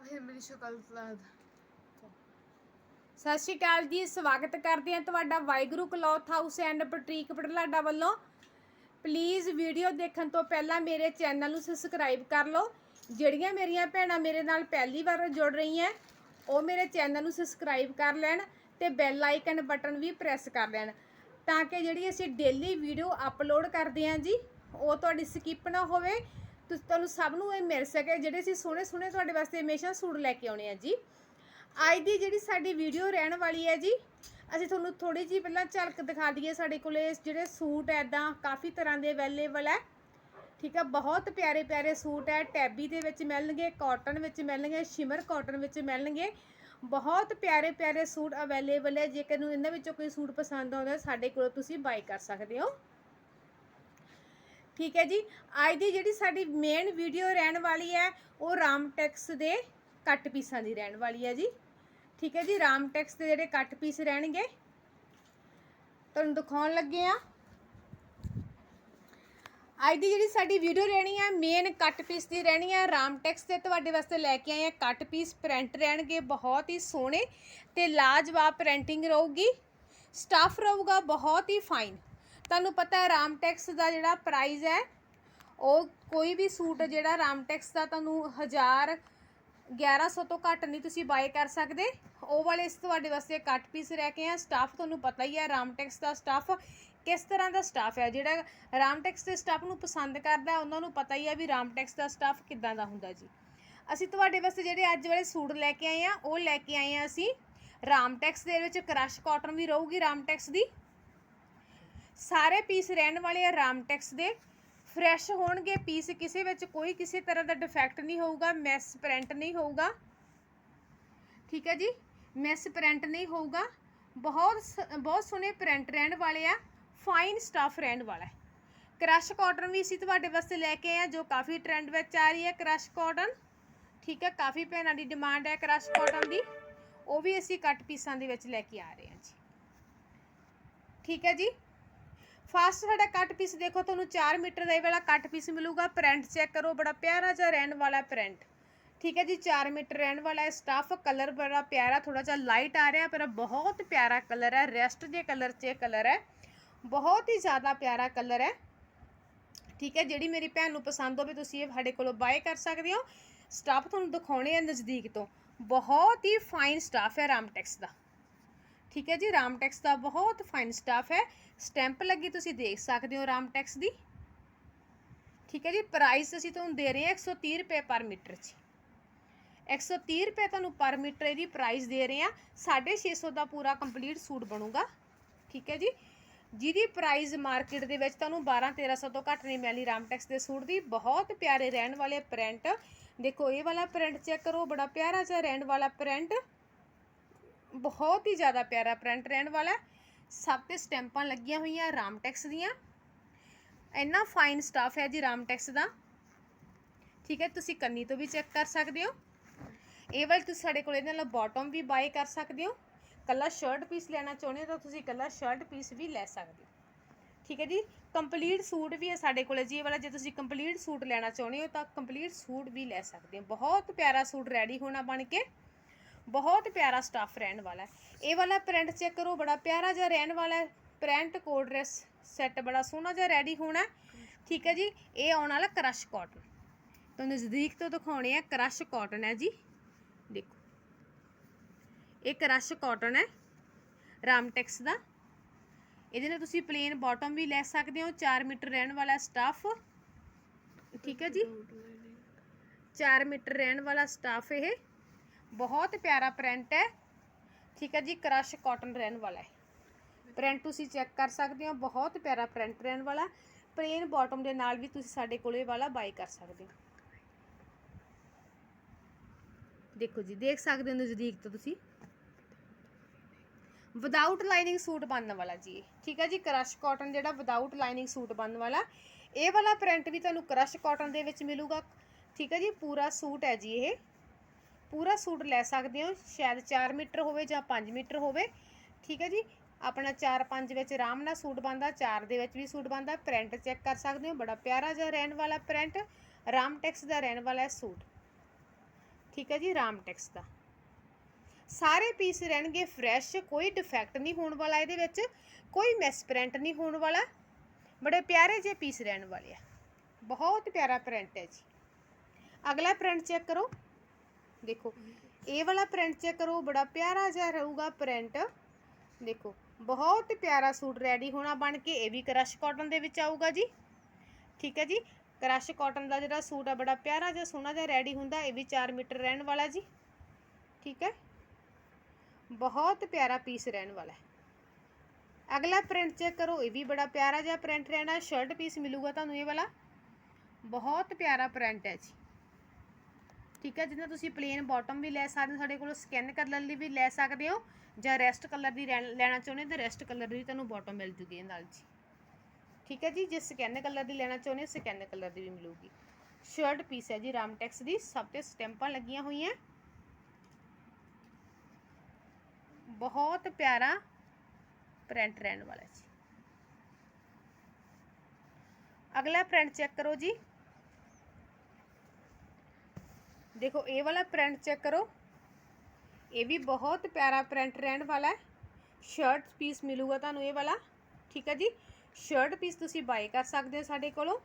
ਫਿਰ ਮੇਰੀ ਸ਼ਕਲ ਫਲਾਦ ਸਤਿ ਸ਼੍ਰੀ ਅਕਾਲ ਜੀ, ਸਵਾਗਤ ਕਰਦੇ ਹਾਂ ਤੁਹਾਡਾ Waheguru cloth house and boutique Patlada ਵੱਲੋਂ। ਪਲੀਜ਼ ਵੀਡੀਓ ਦੇਖਣ ਤੋਂ ਪਹਿਲਾਂ ਮੇਰੇ ਚੈਨਲ ਨੂੰ ਸਬਸਕ੍ਰਾਈਬ ਕਰ ਲਓ। ਜਿਹੜੀਆਂ ਮੇਰੀਆਂ ਭੈਣਾਂ ਮੇਰੇ ਨਾਲ ਪਹਿਲੀ ਵਾਰ ਜੁੜ ਰਹੀਆਂ, ਉਹ ਮੇਰੇ ਚੈਨਲ ਨੂੰ ਸਬਸਕ੍ਰਾਈਬ ਕਰ ਲੈਣ ਤੇ ਬੈਲ ਆਈਕਨ ਬਟਨ ਵੀ ਪ੍ਰੈਸ ਕਰ ਲੈਣ। ਤਾਂ ਕਿ ਜਿਹੜੀ ਅਸੀਂ ਡੇਲੀ ਵੀਡੀਓ ਅਪਲੋਡ ਕਰਦੇ ਹਾਂ ਜੀ, ਉਹ ਤੁਹਾਡੀ ਸਕਿਪ ਨਾ ਹੋਵੇ ਤੁਸੀਂ ਤੁਹਾਨੂੰ ਸਭ ਨੂੰ ਇਹ ਮਿਲ ਸਕੇ, ਜਿਹੜੇ ਅਸੀਂ ਸੋਹਣੇ ਸੋਹਣੇ ਤੁਹਾਡੇ ਵਾਸਤੇ ਹਮੇਸ਼ਾ ਸੂਟ ਲੈ ਕੇ ਆਉਣੇ ਆ ਜੀ। ਅੱਜ ਦੀ ਜਿਹੜੀ ਸਾਡੀ ਵੀਡੀਓ ਰਹਿਣ ਵਾਲੀ ਹੈ ਜੀ, ਅਸੀਂ ਤੁਹਾਨੂੰ ਥੋੜੀ ਜਿਹੀ ਪਹਿਲਾਂ ਝਲਕ ਦਿਖਾ ਦਈਏ ਸਾਡੇ ਕੋਲੇ, ਜਿਹੜੇ ਸੂਟ ਐਦਾਂ ਕਾਫੀ ਤਰ੍ਹਾਂ ਦੇ ਅਵੇਲੇਬਲ ਹੈ। ਠੀਕ ਆ, ਬਹੁਤ ਪਿਆਰੇ ਪਿਆਰੇ ਸੂਟ ਹੈ, ਟੈਬੀ ਦੇ ਵਿੱਚ ਮਿਲਣਗੇ, ਕਾਟਨ ਵਿੱਚ ਮਿਲਣਗੇ, ਸ਼ਿਮਰ ਕਾਟਨ ਵਿੱਚ ਮਿਲਣਗੇ। ਬਹੁਤ ਪਿਆਰੇ ਪਿਆਰੇ ਸੂਟ ਅਵੇਲੇਬਲ ਹੈ, ਜੇਕਰ ਨੂੰ ਇਹਨਾਂ ਵਿੱਚੋਂ ਕੋਈ ਸੂਟ ਪਸੰਦ ਆਉਂਦਾ, ਸਾਡੇ ਕੋਲੋਂ ਤੁਸੀਂ ਬਾਈ ਕਰ ਸਕਦੇ ਹੋ। ਠੀਕ ਹੈ ਜੀ। ਅੱਜ ਦੀ ਜਿਹੜੀ ਸਾਡੀ ਮੇਨ ਵੀਡੀਓ ਰਹਿਣ ਵਾਲੀ ਹੈ, ਉਹ ਰਾਮ ਟੈਕਸ ਦੇ ਕੱਟ ਪੀਸਾਂ ਦੀ ਰਹਿਣ ਵਾਲੀ ਹੈ ਜੀ। ਠੀਕ ਹੈ ਜੀ, ਰਾਮ ਟੈਕਸ ਦੇ ਜਿਹੜੇ ਕੱਟ ਪੀਸ ਰਹਿਣਗੇ। ਤੁਹਾਨੂੰ ਦਿਖਾਉਣ ਲੱਗੇ ਆ ਅੱਜ ਦੀ ਜਿਹੜੀ ਸਾਡੀ ਵੀਡੀਓ ਰਹਿਣੀ ਹੈ ਮੇਨ ਕੱਟ ਪੀਸ ਦੀ ਰਹਿਣੀ ਹੈ। ਰਾਮ ਟੈਕਸ ਤੇ ਤੁਹਾਡੇ ਵਾਸਤੇ ਲੈ ਕੇ ਆਏ ਆ ਕੱਟ ਪੀਸ ਪ੍ਰਿੰਟ ਰਹਿਣਗੇ, ਬਹੁਤ ਹੀ ਸੋਹਣੇ ਤੇ ਲਾਜਵਾਬ ਪ੍ਰਿੰਟਿੰਗ ਰਹੂਗੀ। ਸਟਫ ਰਹੂਗਾ, ਬਹੁਤ ਹੀ ਫਾਈਨ ਤੁਹਾਨੂੰ ਪਤਾ ਹੈ ਰਾਮਟੈਕਸ ਦਾ ਜਿਹੜਾ ਪ੍ਰਾਈਸ ਹੈ, ਉਹ ਕੋਈ ਵੀ ਸੂਟ ਜਿਹੜਾ ਰਾਮਟੈਕਸ ਦਾ ਤੁਹਾਨੂੰ 1000 1100 ਤੋਂ ਘੱਟ ਨਹੀਂ ਤੁਸੀਂ ਬਾਏ ਕਰ ਸਕਦੇ। ਉਹ ਵਾਲੇ ਇਸ ਤੁਹਾਡੇ ਵਾਸਤੇ ਕੱਟ ਪੀਸ ਰਹਿ ਕੇ ਆ। ਸਟਾਫ ਤੁਹਾਨੂੰ ਪਤਾ ਹੀ ਹੈ ਰਾਮਟੈਕਸ ਦਾ ਸਟਾਫ ਕਿਸ ਤਰ੍ਹਾਂ ਦਾ ਸਟਾਫ ਹੈ। ਜਿਹੜਾ ਰਾਮਟੈਕਸ ਦੇ ਸਟਾਫ ਨੂੰ ਪਸੰਦ ਕਰਦਾ, ਉਹਨਾਂ ਨੂੰ ਪਤਾ ਹੀ ਹੈ ਵੀ ਰਾਮਟੈਕਸ ਦਾ ਸਟਾਫ ਕਿੱਦਾਂ ਦਾ ਹੁੰਦਾ ਜੀ। ਅਸੀਂ ਤੁਹਾਡੇ ਵਾਸਤੇ ਜਿਹੜੇ ਅੱਜ ਵਾਲੇ ਸੂਟ ਲੈ ਕੇ ਆਏ ਆ, ਉਹ ਲੈ ਕੇ ਆਏ ਆ ਅਸੀਂ। ਰਾਮਟੈਕਸ ਦੇ ਵਿੱਚ ਕ੍ਰਸ਼ ਕਾਟਨ ਵੀ ਰਹੂਗੀ ਰਾਮਟੈਕਸ ਦੀ। ਸਾਰੇ ਪੀਸ ਰਹਿਣ ਵਾਲੇ ਆ ਰਾਮਟੈਕਸ ਦੇ। ਫਰੈਸ਼ ਹੋਣਗੇ ਪੀਸ ਕਿਸੇ ਵਿੱਚ ਕੋਈ ਕਿਸੇ ਤਰ੍ਹਾਂ ਦਾ ਡਿਫੈਕਟ ਨਹੀਂ ਹੋਊਗਾ ਮੈਸ ਪ੍ਰਿੰਟ ਨਹੀਂ ਹੋਊਗਾ। ਠੀਕ ਹੈ ਜੀ? ਮੈਸ ਪ੍ਰਿੰਟ ਨਹੀਂ ਹੋਊਗਾ। ਬਹੁਤ ਸ- ਬਹੁਤ ਸੋਹਣੇ ਪ੍ਰਿੰਟ ਰਹਿਣ ਵਾਲੇ ਆ। ਫਾਈਨ ਸਟਫ ਰਹਿਣ ਵਾਲਾ ਹੈ। ਕ੍ਰਸ਼ ਕਾਟਨ ਵੀ ਅਸੀਂ ਤੁਹਾਡੇ ਵਾਸਤੇ ਲੈ ਕੇ ਆਏ ਆ ਜੋ ਕਾਫੀ ਟ੍ਰੈਂਡ ਵਿੱਚ ਆ ਰਹੀ ਹੈ ਕ੍ਰਸ਼ ਕਾਟਨ ਠੀਕ ਹੈ? ਕਾਫੀ ਭੈਣਾਂ ਦੀ ਡਿਮਾਂਡ ਹੈ ਕ੍ਰਸ਼ ਕਾਟਨ ਦੀ। ਉਹ ਵੀ ਅਸੀਂ ਕੱਟ ਪੀਸਾਂ ਦੇ ਵਿੱਚ ਲੈ ਕੇ ਆ ਰਹੇ ਹਾਂ ਜੀ। ਠੀਕ ਹੈ ਜੀ? ਫਸਟ ਸਾਡਾ ਕੱਟ ਪੀਸ ਦੇਖੋ, ਤੁਹਾਨੂੰ 4 ਮੀਟਰ ਦਾ ਇਹ ਵਾਲਾ ਕੱਟ ਪੀਸ ਮਿਲੂਗਾ। ਪ੍ਰਿੰਟ ਚੈੱਕ ਕਰੋ, ਬੜਾ ਪਿਆਰਾ ਜਿਹਾ ਰਹਿਣ ਵਾਲਾ ਪ੍ਰਿੰਟ ਠੀਕ ਹੈ ਜੀ 4 ਮੀਟਰ ਰਹਿਣ ਵਾਲਾ ਹੈ। ਸਟਫ ਕਲਰ ਬੜਾ ਪਿਆਰਾ ਥੋੜਾ ਜਿਹਾ ਲਾਈਟ ਆ ਰਿਹਾ, ਪਰ ਬਹੁਤ ਪਿਆਰਾ ਕਲਰ ਹੈ। ਰੈਸਟ ਦੇ ਕਲਰ 'ਚ ਕਲਰ ਹੈ। ਬਹੁਤ ਹੀ ਜ਼ਿਆਦਾ ਪਿਆਰਾ ਕਲਰ ਹੈ। ਠੀਕ ਹੈ, ਜਿਹੜੀ ਮੇਰੀ ਭੈਣ ਨੂੰ ਪਸੰਦ ਹੋਵੇ, ਤੁਸੀਂ ਇਹ ਸਾਡੇ ਕੋਲੋਂ ਬਾਏ ਕਰ ਸਕਦੇ ਹੋ। ਸਟਫ ਤੁਹਾਨੂੰ ਦਿਖਾਉਣੇ ਆ ਨਜ਼ਦੀਕ ਤੋਂ। ਬਹੁਤ ਹੀ ਫਾਈਨ ਸਟਫ ਹੈ ਰਾਮਟੈਕਸ ਦਾ। ਠੀਕ ਹੈ ਜੀ, ਰਾਮ ਟੈਕਸ ਦਾ ਬਹੁਤ ਫਾਈਨ ਸਟਾਫ ਹੈ। ਸਟੈਂਪ ਲੱਗੀ ਤੁਸੀਂ ਦੇਖ ਸਕਦੇ ਹੋ ਰਾਮ ਟੈਕਸ ਦੀ। ਠੀਕ ਹੈ ਜੀ ਪ੍ਰਾਈਸ ਅਸੀਂ ਤੁਹਾਨੂੰ ਦੇ ਰਹੇ ਹਾਂ 130 ਰੁਪਏ ਪਰ ਮੀਟਰ ਜੀ 130 ਰੁਪਏ ਤੁਹਾਨੂੰ ਪਰ ਮੀਟਰ ਇਹਦੀ ਪ੍ਰਾਈਸ ਦੇ ਰਹੇ ਹਾਂ। 650 ਦਾ ਪੂਰਾ ਕੰਪਲੀਟ ਸੂਟ ਬਣੂਗਾ। ਠੀਕ ਹੈ ਜੀ, ਜਿਹਦੀ ਪ੍ਰਾਈਸ ਮਾਰਕੀਟ ਦੇ ਵਿੱਚ ਤੁਹਾਨੂੰ 12 1300 ਤੋਂ ਘੱਟ ਨਹੀਂ ਮਿਲਣੀ ਰਾਮਟੈਕਸ ਦੇ ਸੂਟ ਦੀ। ਬਹੁਤ ਪਿਆਰੇ ਰਹਿਣ ਵਾਲੇ ਪ੍ਰਿੰਟ ਦੇਖੋ, ਇਹ ਵਾਲਾ ਪ੍ਰਿੰਟ ਚੈੱਕ ਕਰੋ, ਬੜਾ ਪਿਆਰਾ ਜਿਹਾ ਰਹਿਣ ਵਾਲਾ ਪ੍ਰਿੰਟ ਬਹੁਤ ਹੀ ਜ਼ਿਆਦਾ ਪਿਆਰਾ ਪ੍ਰਿੰਟ ਰਹਿਣ ਵਾਲਾ ਸਭ ਤੇ ਸਟੈਂਪਾਂ ਲੱਗੀਆਂ ਹੋਈਆਂ ਰਾਮਟੈਕਸ ਦੀਆਂ। ਇੰਨਾ ਫਾਈਨ ਸਟਾਫ ਹੈ ਜੀ ਰਾਮਟੈਕਸ ਦਾ। ਠੀਕ ਹੈ, ਤੁਸੀਂ ਕੰਨੀ ਤੋਂ ਵੀ ਚੈੱਕ ਕਰ ਸਕਦੇ ਹੋ। ਇਹ ਵਾਲੀ ਤੁਸੀਂ ਸਾਡੇ ਕੋਲ ਇਹਦੇ ਨਾਲ ਬਾਟਮ ਵੀ ਬਾਏ ਕਰ ਸਕਦੇ ਹੋ। ਕੱਲਾ ਸ਼ਰਟ ਪੀਸ ਲੈਣਾ ਚਾਹੁੰਦੇ ਹੋ ਤਾਂ ਤੁਸੀਂ ਕੱਲਾ ਸ਼ਰਟ ਪੀਸ ਵੀ ਲੈ ਸਕਦੇ ਹੋ। ਠੀਕ ਹੈ ਜੀ ਕੰਪਲੀਟ ਸੂਟ ਵੀ ਹੈ ਸਾਡੇ ਕੋਲੇ ਜੀ ਇਹ ਵਾਲਾ। ਜੇ ਤੁਸੀਂ ਕੰਪਲੀਟ ਸੂਟ ਲੈਣਾ ਚਾਹੁੰਦੇ ਹੋ ਤਾਂ ਕੰਪਲੀਟ ਸੂਟ ਵੀ ਲੈ ਸਕਦੇ ਹੋ। ਬਹੁਤ ਪਿਆਰਾ ਸੂਟ ਰੈਡੀ ਹੋਣਾ ਬਣ ਕੇ। ਬਹੁਤ ਪਿਆਰਾ ਸਟਫ ਰਹਿਣ ਵਾਲਾ ਹੈ। ਇਹ ਵਾਲਾ ਪ੍ਰਿੰਟ ਚੈੱਕ ਕਰੋ, ਬੜਾ ਪਿਆਰਾ ਜਿਹਾ ਰਹਿਣ ਵਾਲਾ ਹੈ। ਪ੍ਰਿੰਟ ਕੋਡ ਡਰੈਸ ਸੈੱਟ ਬੜਾ ਸੋਹਣਾ ਜਿਹਾ ਰੈਡੀ ਹੋਣਾ ਠੀਕ ਹੈ ਜੀ, ਇਹ ਆਉਣ ਵਾਲਾ ਕਰਸ਼ ਕਾਟਨ ਤੋਂ ਨਜ਼ਦੀਕ ਤੋਂ ਦਿਖਾਉਣੇ ਆ ਕਰਸ਼ ਕਾਟਨ ਹੈ ਜੀ। ਦੇਖੋ। ਇਹ ਕਰਸ਼ ਕਾਟਨ ਹੈ ਰਾਮਟੈਕਸ ਦਾ। ਇਹਦੇ ਨਾਲ ਤੁਸੀਂ ਪਲੇਨ ਬਾਟਮ ਵੀ ਲੈ ਸਕਦੇ ਹੋ 4 ਮੀਟਰ ਰਹਿਣ ਵਾਲਾ ਸਟਫ ਠੀਕ ਹੈ ਜੀ। 4 ਮੀਟਰ ਰਹਿਣ ਵਾਲਾ ਸਟਫ ਇਹ। ਬਹੁਤ ਪਿਆਰਾ ਪ੍ਰਿੰਟ ਹੈ। ਠੀਕ ਹੈ ਜੀ ਕਰਸ਼ ਕਾਟਨ ਰਹਿਣ ਵਾਲਾ ਹੈ। ਪ੍ਰਿੰਟ ਤੁਸੀਂ ਚੈੱਕ ਕਰ ਸਕਦੇ ਹੋ, ਬਹੁਤ ਪਿਆਰਾ ਪ੍ਰਿੰਟ ਰਹਿਣ ਵਾਲਾ ਪਲੇਨ ਬਾਟਮ ਦੇ ਨਾਲ ਵੀ ਤੁਸੀਂ ਸਾਡੇ ਕੋਲੇ ਵਾਲਾ ਬਾਈ ਕਰ ਸਕਦੇ ਹੋ। ਦੇਖੋ ਜੀ, ਦੇਖ ਸਕਦੇ ਹੋ ਨਜ਼ਦੀਕ ਤੋਂ ਤੁਸੀਂ। ਵਿਦਆਊਟ ਲਾਈਨਿੰਗ ਸੂਟ ਬਣਨ ਵਾਲਾ ਜੀ ਠੀਕ ਹੈ ਜੀ ਕਰਸ਼ ਕਾਟਨ ਜਿਹੜਾ ਵਿਦਆਊਟ ਲਾਈਨਿੰਗ ਸੂਟ ਬਣਨ ਵਾਲਾ, ਇਹ ਵਾਲਾ ਪ੍ਰਿੰਟ ਵੀ ਤੁਹਾਨੂੰ ਕਰਸ਼ ਕਾਟਨ ਦੇ ਵਿੱਚ ਮਿਲੂਗਾ। ਠੀਕ ਹੈ ਜੀ, ਪੂਰਾ ਸੂਟ ਹੈ ਜੀ ਇਹ। ਪੂਰਾ ਸੂਟ ਲੈ ਸਕਦੇ ਹੋ, ਸ਼ਾਇਦ 4 ਮੀਟਰ ਹੋਵੇ ਜਾਂ 5 ਮੀਟਰ ਹੋਵੇ। ਠੀਕ ਹੈ ਜੀ? ਆਪਣਾ 4-5 ਵਿੱਚ ਆਰਾਮ ਨਾਲ ਸੂਟ ਬਣਦਾ 4 ਦੇ ਵਿੱਚ ਵੀ ਸੂਟ ਬਣਦਾ ਪ੍ਰਿੰਟ ਚੈੱਕ ਕਰ ਸਕਦੇ ਹੋ। ਬੜਾ ਪਿਆਰਾ ਜਿਹਾ ਰਹਿਣ ਵਾਲਾ ਪ੍ਰਿੰਟ ਰਾਮ ਟੈਕਸ ਦਾ ਰਹਿਣ ਵਾਲਾ ਹੈ ਸੂਟ। ਠੀਕ ਹੈ ਜੀ? ਰਾਮ ਟੈਕਸ ਦਾ। ਸਾਰੇ ਪੀਸ ਰਹਿਣਗੇ ਫਰੈਸ਼ ਕੋਈ ਡਿਫੈਕਟ ਨਹੀਂ ਹੋਣ ਵਾਲਾ ਇਹਦੇ ਵਿੱਚ, ਕੋਈ ਮਿਸਪ੍ਰਿੰਟ ਨਹੀਂ ਹੋਣ ਵਾਲਾ। ਬੜੇ ਪਿਆਰੇ ਜਿਹੇ ਪੀਸ ਰਹਿਣ ਵਾਲੇ ਆ। ਬਹੁਤ ਪਿਆਰਾ ਪ੍ਰਿੰਟ ਹੈ ਜੀ। ਅਗਲਾ ਪ੍ਰਿੰਟ ਚੈੱਕ ਕਰੋ। ਦੇਖੋ, ਇਹ ਵਾਲਾ ਪ੍ਰਿੰਟ ਚੈੱਕ ਕਰੋ ਬੜਾ ਪਿਆਰਾ ਜਿਹਾ ਰਹੂਗਾ ਪ੍ਰਿੰਟ ਦੇਖੋ, ਬਹੁਤ ਪਿਆਰਾ ਸੂਟ ਰੈਡੀ ਹੋਣਾ ਬਣ ਕੇ, ਇਹ ਵੀ ਕਰਸ਼ ਕਾਟਨ ਦੇ ਵਿੱਚ ਆਊਗਾ ਜੀ। ਠੀਕ ਹੈ ਜੀ? ਕਰਸ਼ ਕਾਟਨ ਦਾ ਜਿਹੜਾ ਸੂਟ ਆ, ਬੜਾ ਪਿਆਰਾ ਜਿਹਾ, ਸੋਹਣਾ ਜਿਹਾ ਰੈਡੀ ਹੁੰਦਾ, ਇਹ ਵੀ 4 ਮੀਟਰ ਰਹਿਣ ਵਾਲਾ ਜੀ। ਠੀਕ ਹੈ? ਬਹੁਤ ਪਿਆਰਾ ਪੀਸ ਰਹਿਣ ਵਾਲਾ ਹੈ। ਅਗਲਾ ਪ੍ਰਿੰਟ ਚੈੱਕ ਕਰੋ, ਇਹ ਵੀ ਬੜਾ ਪਿਆਰਾ ਜਿਹਾ ਪ੍ਰਿੰਟ ਰਹਿਣਾ ਸ਼ਰਟ ਪੀਸ ਮਿਲੂਗਾ ਤੁਹਾਨੂੰ ਇਹ ਵਾਲਾ। ਬਹੁਤ ਪਿਆਰਾ ਪ੍ਰਿੰਟ ਹੈ ਜੀ। ਠੀਕ ਹੈ ਜਿਹਨਾਂ ਤੁਸੀਂ ਪਲੇਨ ਬਾਟਮ ਵੀ ਲੈ ਸਕਦੇ ਹੋ, ਸਾਡੇ ਕੋਲੋਂ ਸਕਿਨ ਕਲਰ ਲਈ ਵੀ ਲੈ ਸਕਦੇ ਹੋ, ਜਾਂ ਰੈਸਟ ਕਲਰ ਦੀ ਰਹਿਣ- ਲੈਣਾ ਚਾਹੁੰਦੇ ਹੋ ਤਾਂ ਰੈਸਟ ਕਲਰ ਦੀ ਤੁਹਾਨੂੰ ਬਾਟਮ ਮਿਲ ਜੂਗੀ ਇਹ ਨਾਲ ਜੀ। ਠੀਕ ਹੈ ਜੀ, ਜੇ ਸਕਿਨ ਕਲਰ ਦੀ ਲੈਣਾ ਚਾਹੁੰਦੇ ਹੋ ਸਕਿਨ ਕਲਰ ਦੀ ਵੀ ਮਿਲੂਗੀ। ਸ਼ਰਟ ਪੀਸ ਹੈ ਜੀ ਰਾਮਟੈਕਸ ਦੀ, ਸਭ ਤੇ ਸਟੈਂਪਾਂ ਲੱਗੀਆਂ ਹੋਈਆਂ। ਬਹੁਤ ਪਿਆਰਾ ਪ੍ਰਿੰਟ ਰਹਿਣ ਵਾਲਾ ਜੀ। ਅਗਲਾ ਪ੍ਰਿੰਟ ਚੈੱਕ ਕਰੋ ਜੀ। ਦੇਖੋ, ਇਹ ਵਾਲਾ ਪ੍ਰਿੰਟ ਚੈੱਕ ਕਰੋ। ਇਹ ਵੀ ਬਹੁਤ ਪਿਆਰਾ ਪ੍ਰਿੰਟ ਰਹਿਣ ਵਾਲਾ ਹੈ। ਸ਼ਰਟ ਪੀਸ ਮਿਲੂਗਾ ਤੁਹਾਨੂੰ ਇਹ ਵਾਲਾ। ਠੀਕ ਹੈ ਜੀ? ਸ਼ਰਟ ਪੀਸ ਤੁਸੀਂ ਬਾਈ ਕਰ ਸਕਦੇ ਹੋ ਸਾਡੇ ਕੋਲੋਂ।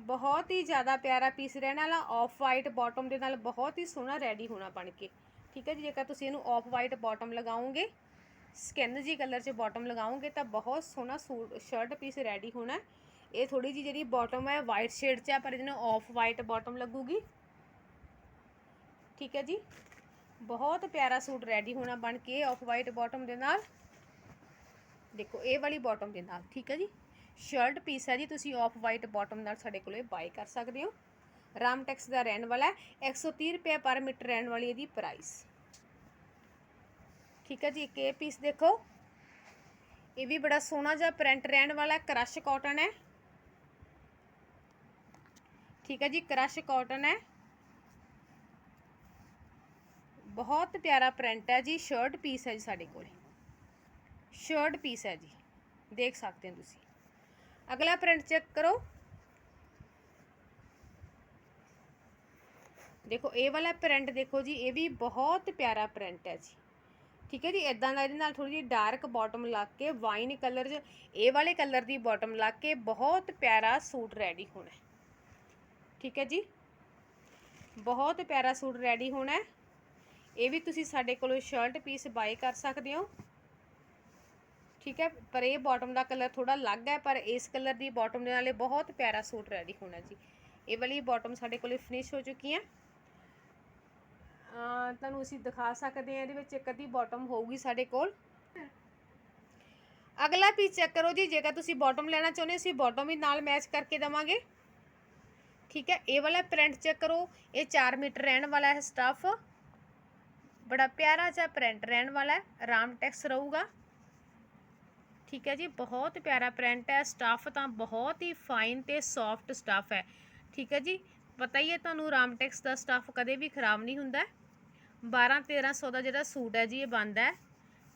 ਬਹੁਤ ਹੀ ਜ਼ਿਆਦਾ ਪਿਆਰਾ ਪੀਸ ਰਹਿਣ ਵਾਲਾ। ਆਫ ਵਾਈਟ ਬਾਟਮ ਦੇ ਨਾਲ ਬਹੁਤ ਹੀ ਸੋਹਣਾ ਰੈਡੀ ਹੋਣਾ ਬਣ ਕੇ। ਠੀਕ ਹੈ ਜੀ? ਜੇਕਰ ਤੁਸੀਂ ਇਹਨੂੰ ਆਫ ਵਾਈਟ ਬਾਟਮ ਲਗਾਓਗੇ ਸਕਿਨ ਜੀ ਕਲਰ 'ਚ ਬਾਟਮ ਲਗਾਓਗੇ, ਤਾਂ ਬਹੁਤ ਸੋਹਣਾ ਸੂਟ ਸ਼ਰਟ ਪੀਸ ਰੈਡੀ ਹੋਣਾ ਇਹ ਥੋੜੀ ਜੀ ਜਿਹੜੀ ਬਾਟਮ ਹੈ ਵਾਈਟ ਸ਼ੇਡ 'ਚ ਆ ਪਰ ਇਹਨੂੰ ਆਫ ਵਾਈਟ ਬਾਟਮ ਲੱਗੂਗੀ। ਠੀਕ ਹੈ ਜੀ। ਬਹੁਤ ਪਿਆਰਾ ਸੂਟ ਰੈਡੀ ਹੋਣਾ ਬਣ ਕੇ ਆਫ ਵਾਈਟ ਬਾਟਮ ਦੇ ਨਾਲ। ਦੇਖੋ, ਇਹ ਵਾਲੀ ਬਾਟਮ ਦੇ ਨਾਲ, ਠੀਕ ਹੈ ਜੀ। ਸ਼ਰਟ ਪੀਸ ਹੈ ਜੀ, ਤੁਸੀਂ ਆਫ ਵਾਈਟ ਬਾਟਮ ਨਾਲ ਸਾਡੇ ਕੋਲੇ ਬਾਈ ਕਰ ਸਕਦੇ ਹੋ। ਰਾਮਟੈਕਸ ਦਾ ਰਹਿਣ ਵਾਲਾ ਹੈ 130 ਰੁਪਏ ਪਰ ਮੀਟਰ ਰਹਿਣ ਵਾਲੀ ਇਹਦੀ ਪ੍ਰਾਈਸ ਠੀਕ ਹੈ ਜੀ, ਇੱਕ ਇਹ ਪੀਸ ਦੇਖੋ। ਇਹ ਵੀ ਬੜਾ ਸੋਹਣਾ ਜਿਹਾ ਪ੍ਰਿੰਟ ਰਹਿਣ ਵਾਲਾ ਕਰਸ਼ ਕਾਟਨ ਹੈ। ਠੀਕ ਹੈ ਜੀ ਕਰਸ਼ ਕਾਟਨ ਹੈ। ਬਹੁਤ ਪਿਆਰਾ ਪ੍ਰਿੰਟ ਹੈ ਜੀ ਸ਼ਰਟ ਪੀਸ ਹੈ ਜੀ ਸਾਡੇ ਕੋਲ। ਸ਼ਰਟ ਪੀਸ ਹੈ ਜੀ। ਦੇਖ ਸਕਦੇ ਹੋ ਤੁਸੀਂ। ਅਗਲਾ ਪ੍ਰਿੰਟ ਚੈੱਕ ਕਰੋ। ਦੇਖੋ, ਇਹ ਵਾਲਾ ਪ੍ਰਿੰਟ ਦੇਖੋ ਜੀ, ਇਹ ਵੀ ਬਹੁਤ ਪਿਆਰਾ ਪ੍ਰਿੰਟ ਹੈ ਜੀ। ਠੀਕ ਹੈ ਜੀ ਇਦਾਂ ਦਾ ਇਹਦੇ ਨਾਲ ਥੋੜੀ ਜਿਹੀ ਡਾਰਕ ਬਾਟਮ ਲੱਗ ਕੇ ਵਾਈਨ ਕਲਰ 'ਚ, ਇਹ ਵਾਲੇ ਕਲਰ ਦੀ ਬਾਟਮ ਲੱਗ ਕੇ ਬਹੁਤ ਪਿਆਰਾ ਸੂਟ ਰੈਡੀ ਹੋਣਾ ਠੀਕ ਹੈ ਜੀ? ਬਹੁਤ ਪਿਆਰਾ ਸੂਟ ਰੈਡੀ ਹੋਣਾ ਇਹ ਵੀ ਤੁਸੀਂ ਸਾਡੇ ਕੋਲੋਂ ਸ਼ਰਟ ਪੀਸ ਬਾਈ ਕਰ ਸਕਦੇ ਹੋ। ਠੀਕ ਹੈ, ਪਰ ਇਹ ਬਾਟਮ ਦਾ ਕਲਰ ਥੋੜਾ ਅਲੱਗ ਹੈ, ਪਰ ਇਸ ਕਲਰ ਦੀ ਬਾਟਮ ਦੇ ਨਾਲੇ ਬਹੁਤ ਪਿਆਰਾ ਸੂਟ ਰੈਡੀ ਹੋਣਾ ਜੀ। ਇਹ ਵਾਲੀ ਬਾਟਮ ਸਾਡੇ ਕੋਲੇ ਫਿਨਿਸ਼ ਹੋ ਚੁੱਕੀ ਹੈ। ਤੁਹਾਨੂੰ ਅਸੀਂ ਦਿਖਾ ਸਕਦੇ ਹਾਂ, ਇਹਦੇ ਵਿੱਚ ਇੱਕ ਅੱਧੀ ਬਾਟਮ ਹੋਊਗੀ ਸਾਡੇ ਕੋਲ। ਅਗਲਾ ਪੀਸ ਚੈੱਕ ਕਰੋ ਜੀ, ਜੇਕਰ ਤੁਸੀਂ ਬਾਟਮ ਲੈਣਾ ਚਾਹੁੰਦੇ ਹੋ, ਅਸੀਂ ਬਾਟਮ ਵੀ ਨਾਲ ਮੈਚ ਕਰਕੇ ਦਵਾਂਗੇ। ਠੀਕ ਹੈ, ਇਹ ਵਾਲਾ ਪ੍ਰਿੰਟ ਚੈੱਕ ਕਰੋ, ਇਹ 4 ਮੀਟਰ ਰਹਿਣ ਵਾਲਾ ਹੈ ਸਟਫ ਬੜਾ ਪਿਆਰਾ ਜਿਹਾ ਪ੍ਰਿੰਟ ਰਹਿਣ ਵਾਲਾ ਹੈ। ਰਾਮਟੈਕਸ ਰਹੂਗਾ। ਠੀਕ ਹੈ ਜੀ, ਬਹੁਤ ਪਿਆਰਾ ਪ੍ਰਿੰਟ ਹੈ। ਸਟਫ ਤਾਂ ਬਹੁਤ ਹੀ ਫਾਈਨ ਤੇ ਸੌਫਟ ਸਟਫ ਹੈ। ਠੀਕ ਹੈ ਜੀ, ਪਤਾ ਹੀ ਹੈ ਤੁਹਾਨੂੰ ਰਾਮਟੈਕਸ ਦਾ ਸਟਫ ਕਦੇ ਵੀ ਖਰਾਬ ਨਹੀਂ ਹੁੰਦਾ। 12 1300 ਦਾ ਜਿਹੜਾ ਸੂਟ ਹੈ ਜੀ, ਇਹ ਬਣਦਾ ਹੈ।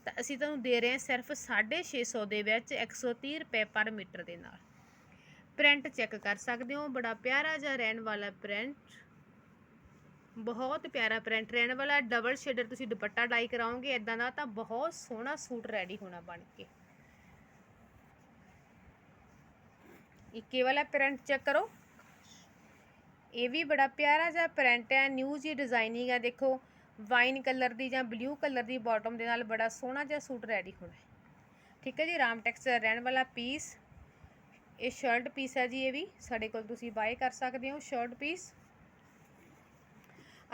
ਤਾਂ ਅਸੀਂ ਤੁਹਾਨੂੰ ਦੇ ਰਹੇ ਹਾਂ ਸਿਰਫ 650 ਦੇ ਵਿੱਚ 130 ਰੁਪਏ ਪਰ ਮੀਟਰ ਦੇ ਨਾਲ। ਪ੍ਰਿੰਟ ਚੈੱਕ ਕਰ ਸਕਦੇ ਹੋ। ਬੜਾ ਪਿਆਰਾ ਜਿਹਾ ਰਹਿਣ ਵਾਲਾ ਪ੍ਰਿੰਟ ਬਹੁਤ ਪਿਆਰਾ ਪ੍ਰਿੰਟ ਰਹਿਣ ਵਾਲਾ ਡਬਲ ਸ਼ੇਡਰ ਤੁਸੀਂ ਦੁਪੱਟਾ ਡਾਈ ਕਰਾਓਗੇ ਇਦਾਂ ਦਾ ਤਾਂ ਬਹੁਤ ਸੋਹਣਾ ਸੂਟ ਰੈਡੀ ਹੋਣਾ ਬਣ ਕੇ। ਇੱਕੇ ਵਾਲਾ ਪ੍ਰਿੰਟ ਚੈੱਕ ਕਰੋ। ਇਹ ਵੀ ਬੜਾ ਪਿਆਰਾ ਜਿਹਾ ਪ੍ਰਿੰਟ ਹੈ ਨਿਊ ਜੀ ਡਿਜ਼ਾਈਨਿੰਗ ਹੈ, ਦੇਖੋ ਵਾਈਨ ਕਲਰ ਦੀ ਜਾਂ ਬਲੂ ਕਲਰ ਦੀ ਬਾਟਮ ਦੇ ਨਾਲ ਬੜਾ ਸੋਹਣਾ ਜਿਹਾ ਸੂਟ ਰੈਡੀ ਹੋਣਾ ਹੈ। ਠੀਕ ਹੈ ਜੀ, ਰਾਮ ਟੈਕਸਚਰ ਰਹਿਣ ਵਾਲਾ ਪੀਸ ਇਹ ਸ਼ਰਟ ਪੀਸ ਹੈ ਜੀ, ਇਹ ਵੀ ਸਾਡੇ ਕੋਲ ਤੁਸੀਂ ਬਾਏ ਕਰ ਸਕਦੇ ਹੋ ਸ਼ਰਟ ਪੀਸ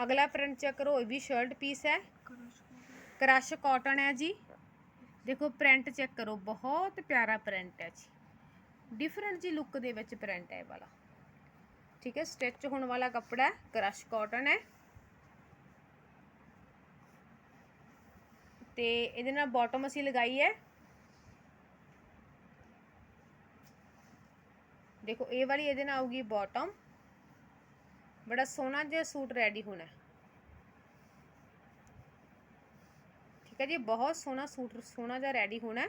ਅਗਲਾ ਪ੍ਰਿੰਟ ਚੈੱਕ ਕਰੋ, ਇਹ ਵੀ ਸ਼ਰਟ ਪੀਸ ਹੈ। ਕਰਸ਼ ਕਾਟਨ ਹੈ ਜੀ। ਦੇਖੋ ਪ੍ਰਿੰਟ ਚੈੱਕ ਕਰੋ, ਬਹੁਤ ਪਿਆਰਾ ਪ੍ਰਿੰਟ ਹੈ ਜੀ। ਡਿਫਰੈਂਟ ਜੀ ਲੁੱਕ ਦੇ ਵਿੱਚ ਪ੍ਰਿੰਟ ਹੈ ਇਹ ਵਾਲਾ। ਠੀਕ ਹੈ ਸਟਿਚ ਹੋਣ ਵਾਲਾ ਕੱਪੜਾ ਕਰਸ਼ ਕ੍ਰਸ਼ ਕਾਟਨ ਹੈ। ਤੇ ਇਹਦੇ ਨਾਲ ਬਾਟਮ ਅਸੀਂ ਲਗਾਈ ਹੈ। ਦੇਖੋ, ਇਹ ਵਾਲੀ ਇਹਦੇ ਨਾਲ ਆਊਗੀ ਬਾਟਮ ਬੜਾ ਸੋਹਣਾ ਜਿਹਾ ਸੂਟ ਰੈਡੀ ਹੋਣਾ। ਠੀਕ ਹੈ ਜੀ, ਬਹੁਤ ਸੋਹਣਾ ਸੂਟ, ਸੋਹਣਾ ਜਿਹਾ ਰੈਡੀ ਹੋਣਾ।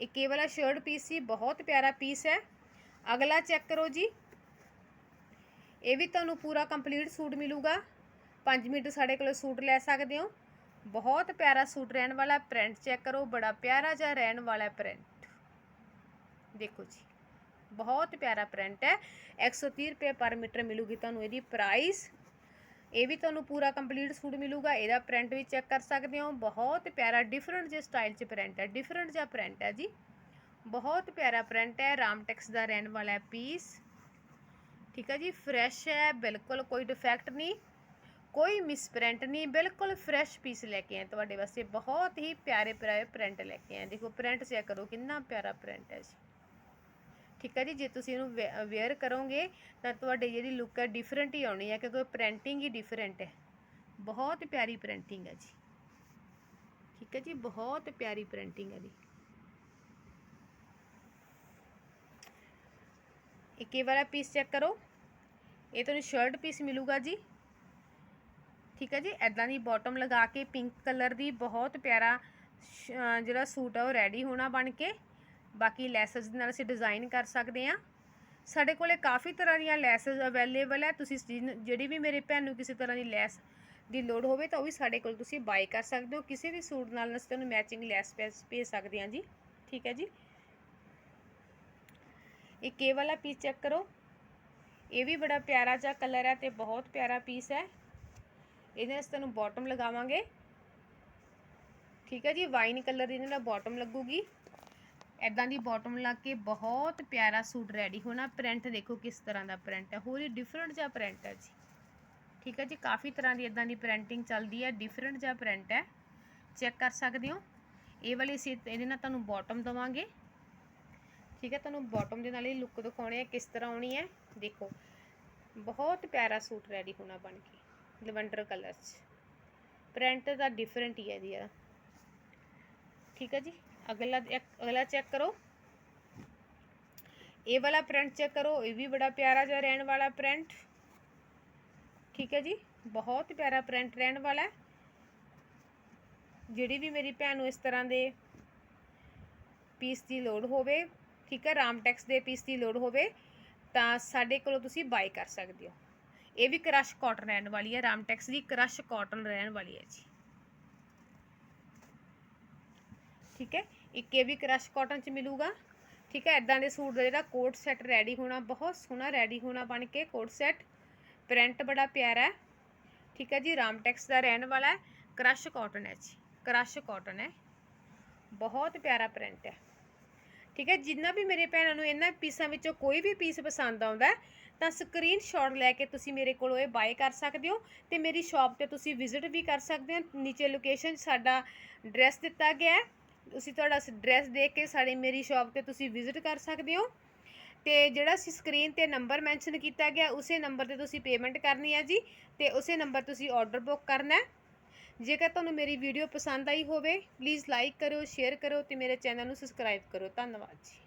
ਇੱਕ ਇਹ ਵਾਲਾ ਸ਼ਰਟ ਪੀਸ ਸੀ, ਬਹੁਤ ਪਿਆਰਾ ਪੀਸ ਹੈ। ਅਗਲਾ ਚੈੱਕ ਕਰੋ ਜੀ। ਇਹ ਵੀ ਤੁਹਾਨੂੰ ਪੂਰਾ ਕੰਪਲੀਟ ਸੂਟ ਮਿਲੂਗਾ। 5 ਮੀਟਰ ਸਾਡੇ ਕੋਲ ਸੂਟ ਲੈ ਸਕਦੇ ਹੋ। ਬਹੁਤ ਪਿਆਰਾ ਸੂਟ ਰਹਿਣ ਵਾਲਾ ਪ੍ਰਿੰਟ ਚੈੱਕ ਕਰੋ, ਬੜਾ ਪਿਆਰਾ ਜਿਹਾ ਰਹਿਣ ਵਾਲਾ ਪ੍ਰਿੰਟ ਦੇਖੋ ਜੀ। ਬਹੁਤ ਪਿਆਰਾ ਪ੍ਰਿੰਟ ਹੈ। 130 ਰੁਪਏ ਪਰ ਮੀਟਰ ਮਿਲੂਗੀ ਤੁਹਾਨੂੰ ਇਹਦੀ ਪ੍ਰਾਈਸ ਇਹ ਵੀ ਤੁਹਾਨੂੰ ਪੂਰਾ ਕੰਪਲੀਟ ਸੂਟ ਮਿਲੂਗਾ। ਇਹਦਾ ਪ੍ਰਿੰਟ ਵੀ ਚੈੱਕ ਕਰ ਸਕਦੇ ਹੋ। ਬਹੁਤ ਪਿਆਰਾ ਡਿਫਰੈਂਟ ਜਿਹੇ ਸਟਾਈਲ 'ਚ ਪ੍ਰਿੰਟ ਹੈ। ਡਿਫਰੈਂਟ ਜਿਹਾ ਪ੍ਰਿੰਟ ਹੈ ਜੀ। ਬਹੁਤ ਪਿਆਰਾ ਪ੍ਰਿੰਟ ਹੈ। ਰਾਮਟੈਕਸ ਦਾ ਰਹਿਣ ਵਾਲਾ ਪੀਸ ਠੀਕ ਹੈ ਜੀ। ਫਰੈਸ਼ ਹੈ। ਬਿਲਕੁਲ ਕੋਈ ਡਿਫੈਕਟ ਨਹੀਂ। ਕੋਈ ਮਿਸਪ੍ਰਿੰਟ ਨਹੀਂ। ਬਿਲਕੁਲ ਫਰੈਸ਼ ਪੀਸ ਲੈ ਕੇ ਆਏ ਤੁਹਾਡੇ ਵਾਸਤੇ। ਬਹੁਤ ਹੀ ਪਿਆਰੇ ਪਿਆਰੇ ਪ੍ਰਿੰਟ ਲੈ ਕੇ ਆਏ। ਦੇਖੋ ਪ੍ਰਿੰਟ ਚੈੱਕ ਕਰੋ। ਕਿੰਨਾ ਪਿਆਰਾ ਪ੍ਰਿੰਟ ਹੈ ਜੀ। ਠੀਕ ਹੈ ਜੀ? ਜੇ ਤੁਸੀਂ ਇਹਨੂੰ ਵੇਅਰ ਕਰੋਗੇ, ਤਾਂ ਤੁਹਾਡੀ ਜਿਹੜੀ ਲੁੱਕ ਹੈ ਡਿਫਰੈਂਟ ਹੀ ਆਉਣੀ ਹੈ ਕਿਉਂਕਿ ਪ੍ਰਿੰਟਿੰਗ ਹੀ ਡਿਫਰੈਂਟ ਹੈ। ਬਹੁਤ ਪਿਆਰੀ ਪ੍ਰਿੰਟਿੰਗ ਹੈ ਜੀ। ਠੀਕ ਹੈ ਜੀ? ਬਹੁਤ ਪਿਆਰੀ ਪ੍ਰਿੰਟਿੰਗ ਹੈ ਜੀ। ਇੱਕ ਇਹ ਵਾਲਾ ਪੀਸ ਚੈੱਕ ਕਰੋ। ਇਹ ਤੁਹਾਨੂੰ ਸ਼ਰਟ ਪੀਸ ਮਿਲੂਗਾ ਜੀ। ਠੀਕ ਹੈ ਜੀ? ਐਦਾਂ ਦੀ ਬਾਟਮ ਲਗਾ ਕੇ ਪਿੰਕ ਕਲਰ ਦੀ ਬਹੁਤ ਪਿਆਰਾ ਸ਼- ਜਿਹੜਾ ਸੂਟ ਆ, ਉਹ ਰੈਡੀ ਹੋਣਾ ਬਣ ਕੇ। ਬਾਕੀ ਲੈਸਸ ਦੇ ਨਾਲ ਅਸੀਂ ਡਿਜ਼ਾਈਨ ਕਰ ਸਕਦੇ ਹਾਂ। ਸਾਡੇ ਕੋਲੇ ਕਾਫੀ ਤਰ੍ਹਾਂ ਦੀਆਂ ਲੈਸਸ ਅਵੇਲੇਬਲ ਹੈ। ਤੁਸੀਂ ਜਿਨ- ਜਿਹੜੀ ਵੀ ਮੇਰੇ ਭੈਣ ਨੂੰ ਕਿਸੇ ਤਰ੍ਹਾਂ ਦੀ ਲੈਸ ਦੀ ਲੋੜ ਹੋਵੇ ਤਾਂ ਉਹ ਵੀ ਸਾਡੇ ਕੋਲ ਤੁਸੀਂ ਬਾਈ ਕਰ ਸਕਦੇ ਹੋ। ਕਿਸੇ ਵੀ ਸੂਟ ਨਾਲ ਅਸੀਂ ਤੁਹਾਨੂੰ ਮੈਚਿੰਗ ਲੈਸ ਭੇਜ ਭੇਜ ਸਕਦੇ ਹਾਂ ਜੀ। ਠੀਕ ਹੈ ਜੀ? ਇਹ ਕੇ ਵਾਲਾ ਪੀਸ ਚੈੱਕ ਕਰੋ। ਇਹ ਵੀ ਬੜਾ ਪਿਆਰਾ ਜਿਹਾ ਕਲਰ ਹੈ ਤੇ ਬਹੁਤ ਪਿਆਰਾ ਪੀਸ ਹੈ। ਇਹਦੇ ਨਾਲ ਤੁਹਾਨੂੰ ਬਾਟਮ ਲਗਾਵਾਂਗੇ। ਠੀਕ ਹੈ ਜੀ? ਵਾਈਨ ਕਲਰ ਦੀ ਇਹਦੇ ਨਾਲ ਬਾਟਮ ਲੱਗੂਗੀ। ਐਦਾਂ ਦੀ ਬਾਟਮ ਲੱਗ ਕੇ ਬਹੁਤ ਪਿਆਰਾ ਸੂਟ ਰੈਡੀ ਹੋਣਾ। ਪ੍ਰਿੰਟ ਦੇਖੋ ਕਿਸ ਤਰ੍ਹਾਂ ਦਾ ਪ੍ਰਿੰਟ ਹੈ। ਹੋਰ ਹੀ ਡਿਫਰੈਂਟ ਜਿਹਾ ਪ੍ਰਿੰਟ ਹੈ ਜੀ। ਠੀਕ ਹੈ ਜੀ, ਕਾਫੀ ਤਰ੍ਹਾਂ ਦੀ ਇਦਾਂ ਦੀ ਪ੍ਰਿੰਟਿੰਗ ਚੱਲਦੀ ਹੈ। ਡਿਫਰੈਂਟ ਜਿਹਾ ਪ੍ਰਿੰਟ ਹੈ। ਚੈੱਕ ਕਰ ਸਕਦੇ ਹੋ। ਇਹ ਵਾਲੀ ਅਸੀਂ ਇਹਦੇ ਨਾਲ ਤੁਹਾਨੂੰ ਬਾਟਮ ਦਵਾਂਗੇ। ਠੀਕ ਹੈ, ਤੁਹਾਨੂੰ ਬਾਟਮ ਦੇ ਨਾਲ ਹੀ ਲੁੱਕ ਦਿਖਾਉਣੀ ਹੈ, ਕਿਸ ਤਰ੍ਹਾਂ ਆਉਣੀ ਹੈ। ਦੇਖੋ, ਬਹੁਤ ਪਿਆਰਾ ਸੂਟ ਰੈਡੀ ਹੋਣਾ ਬਣ ਕੇ, ਲਵੈਂਡਰ ਕਲਰ 'ਚ। ਪ੍ਰਿੰਟ ਦਾ ਡਿਫਰੈਂਟ ਹੀ ਹੈ ਜੀ ਇਹਦਾ ਠੀਕ ਹੈ ਜੀ। ਅਗਲਾ ਅਗਲਾ ਚੈੱਕ ਕਰੋ ਇਹ ਵਾਲਾ ਪ੍ਰਿੰਟ ਚੈੱਕ ਕਰੋ ਇਹ ਵੀ ਬੜਾ ਪਿਆਰਾ ਜਿਹਾ ਰਹਿਣ ਵਾਲਾ ਪ੍ਰਿੰਟ ਠੀਕ ਹੈ ਜੀ ਬਹੁਤ ਪਿਆਰਾ ਪ੍ਰਿੰਟ ਰਹਿਣ ਵਾਲਾ ਜਿਹੜੀ ਵੀ ਮੇਰੀ ਭੈਣ ਨੂੰ ਇਸ ਤਰ੍ਹਾਂ ਦੇ ਪੀਸ ਦੀ ਲੋੜ ਹੋਵੇ ਠੀਕ ਹੈ ਰਾਮਟੈਕਸ ਦੇ ਪੀਸ ਦੀ ਲੋੜ ਹੋਵੇ ਤਾਂ ਸਾਡੇ ਕੋਲੋਂ ਤੁਸੀਂ ਬਾਈ ਕਰ ਸਕਦੇ ਹੋ ਇਹ ਵੀ ਕ੍ਰਸ਼ ਕਾਟਨ ਰਹਿਣ ਵਾਲੀ ਹੈ ਰਾਮਟੈਕਸ ਦੀ ਕ੍ਰਸ਼ ਕਾਟਨ ਰਹਿਣ ਵਾਲੀ ਹੈ ਜੀ ਠੀਕ ਹੈ? ਇੱਕ ਇਹ ਵੀ ਕ੍ਰਸ਼ ਕਾਟਨ ਚ ਮਿਲੂਗਾ। ਠੀਕ ਹੈ? ਇਦਾਂ ਦੇ ਸੂਟ ਦਾ ਜਿਹੜਾ ਕੋਟ ਸੈੱਟ ਰੈਡੀ ਹੋਣਾ ਬਹੁਤ ਸੋਹਣਾ ਰੈਡੀ ਹੋਣਾ ਬਣ ਕੇ ਕੋਟ ਸੈੱਟ ਪ੍ਰਿੰਟ ਬੜਾ ਪਿਆਰਾ ਹੈ। ਠੀਕ ਹੈ ਜੀ? ਰਾਮਟੈਕਸ ਦਾ ਰਹਿਣ ਵਾਲਾ ਹੈ। ਕ੍ਰਸ਼ ਕਾਟਨ ਹੈ ਜੀ। ਕ੍ਰਸ਼ ਕਾਟਨ ਹੈ। ਬਹੁਤ ਪਿਆਰਾ ਪ੍ਰਿੰਟ ਹੈ। ਠੀਕ ਹੈ? ਜਿੰਨਾ ਵੀ ਮੇਰੇ ਭੈਣਾਂ ਨੂੰ ਇਹਨਾਂ ਪੀਸਾਂ ਵਿੱਚੋਂ ਕੋਈ ਵੀ ਪੀਸ ਪਸੰਦ ਆਉਂਦਾ ਹੈ, ਤਾਂ ਸਕਰੀਨਸ਼ਾਟ ਲੈ ਕੇ ਤੁਸੀਂ ਮੇਰੇ ਕੋਲੋਂ ਇਹ ਬਾਏ ਕਰ ਸਕਦੇ ਹੋ ਤੇ ਮੇਰੀ ਸ਼ਾਪ ਤੇ ਤੁਸੀਂ ਵਿਜ਼ਿਟ ਵੀ ਕਰ ਸਕਦੇ ਹੋ। ਨੀਚੇ ਲੋਕੇਸ਼ਨ ਸਾਡਾ ਐਡਰੈਸ ਦਿੱਤਾ ਗਿਆ ਹੈ। ਤੁਸੀਂ ਤੁਹਾਡਾ ਐਡਰੈਸ ਦੇਖ ਕੇ ਸਾਡੀ ਮੇਰੀ ਸ਼ਾਪ ਤੇ ਤੁਸੀਂ ਵਿਜ਼ਿਟ ਕਰ ਸਕਦੇ ਹੋ। ਤੇ ਜਿਹੜਾ ਸੀ ਸਕਰੀਨ ਤੇ ਨੰਬਰ ਮੈਂਸ਼ਨ ਕੀਤਾ ਗਿਆ, ਉਸੇ ਨੰਬਰ ਤੇ ਤੁਸੀਂ ਪੇਮੈਂਟ ਕਰਨੀ ਹੈ ਜੀ ਤੇ ਉਸੇ ਨੰਬਰ ਤੁਸੀਂ ਆਰਡਰ ਬੁੱਕ ਕਰਨਾ ਹੈ। ਜੇਕਰ ਤੁਹਾਨੂੰ ਮੇਰੀ ਵੀਡੀਓ ਪਸੰਦ ਆਈ ਹੋਵੇ ਪਲੀਜ਼ ਲਾਈਕ ਕਰੋ ਸ਼ੇਅਰ ਕਰੋ ਤੇ ਮੇਰੇ ਚੈਨਲ ਨੂੰ ਸਬਸਕ੍ਰਾਈਬ ਕਰੋ ਧੰਨਵਾਦ ਜੀ।